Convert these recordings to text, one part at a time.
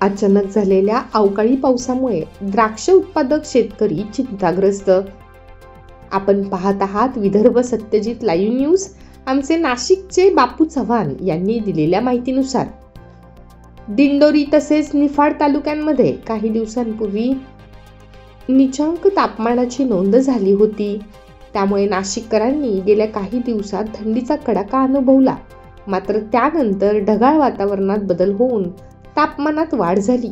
अचानक झालेल्या अवकाळी पावसामुळे द्राक्ष उत्पादक शेतकरी चिंताग्रस्त. आपण पाहत आहात विदर्भ सत्यजित लाईव्ह न्यूज. आमचे नाशिकचे बापू चव्हाण यांनी दिलेल्या माहितीनुसार. दिंडोरी तसेच निफाड तालुक्यांमध्ये काही दिवसांपूर्वी निचांक तापमानाची नोंद झाली होती. त्यामुळे नाशिककरांनी गेल्या काही दिवसात थंडीचा कडाका अनुभवला. मात्र त्यानंतर ढगाळ वातावरणात बदल होऊन तापमानात वाढ झाली.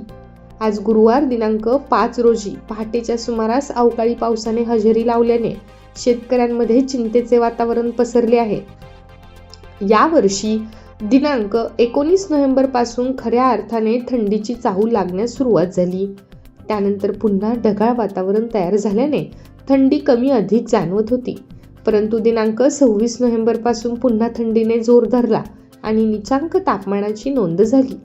आज गुरुवार दिनांक पाच रोजी पहाटेच्या सुमारास अवकाळी पावसाने हजेरी लावल्याने शेतकऱ्यांमध्ये चिंतेचे वातावरण पसरले आहे. यावर्षी दिनांक एकोणीस नोव्हेंबरपासून खऱ्या अर्थाने थंडीची चाहूल लागण्यास सुरुवात झाली. त्यानंतर पुन्हा ढगाळ वातावरण तयार झाल्याने थंडी कमी अधिक जाणवत होती. परंतु दिनांक सव्वीस नोव्हेंबरपासून पुन्हा थंडीने जोर धरला आणि निचांक तापमानाची नोंद झाली.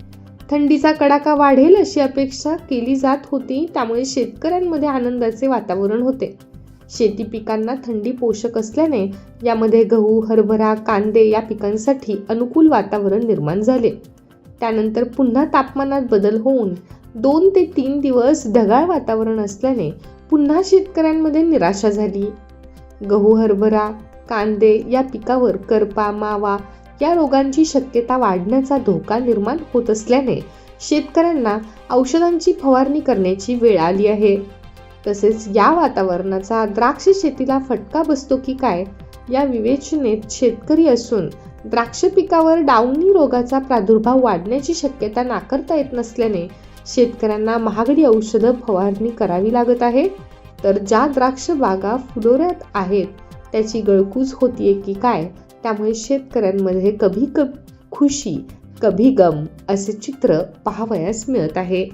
थंडीचा कडाका वाढेल अशी अपेक्षा केली जात होती. त्यामुळे शेतकऱ्यांमध्ये आनंदाचे वातावरण होते. शेती पिकांना थंडी पोषक असल्याने यामध्ये गहू हरभरा कांदे या पिकांसाठी अनुकूल वातावरण निर्माण झाले. त्यानंतर पुन्हा तापमानात बदल होऊन दोन ते तीन दिवस ढगाळ वातावरण असल्याने पुन्हा शेतकऱ्यांमध्ये निराशा झाली. गहू हरभरा कांदे या पिकावर करपा मावा या रोगांची शक्यता वाढण्याचा धोका निर्माण होत असल्याने शेतकऱ्यांना औषधांची फवारणी करण्याची वेळ आली आहे. तसेच या वातावरणाचा द्राक्ष शेतीला फटका बसतो की काय या विवेचनेत शेतकरी असून द्राक्ष पिकावर डाऊनी रोगाचा प्रादुर्भाव वाढण्याची शक्यता नाकारता येत नसल्याने शेतकऱ्यांना महागडी औषधं फवारणी करावी लागत आहे. तर ज्या द्राक्ष बागा फुलोऱ्यात आहेत त्याची गळकूज होतीये की काय त्यामुळे शेतकऱ्यांमध्ये कभी कभी खुशी कभी गम असे चित्र पाहावयास मिळत आहे.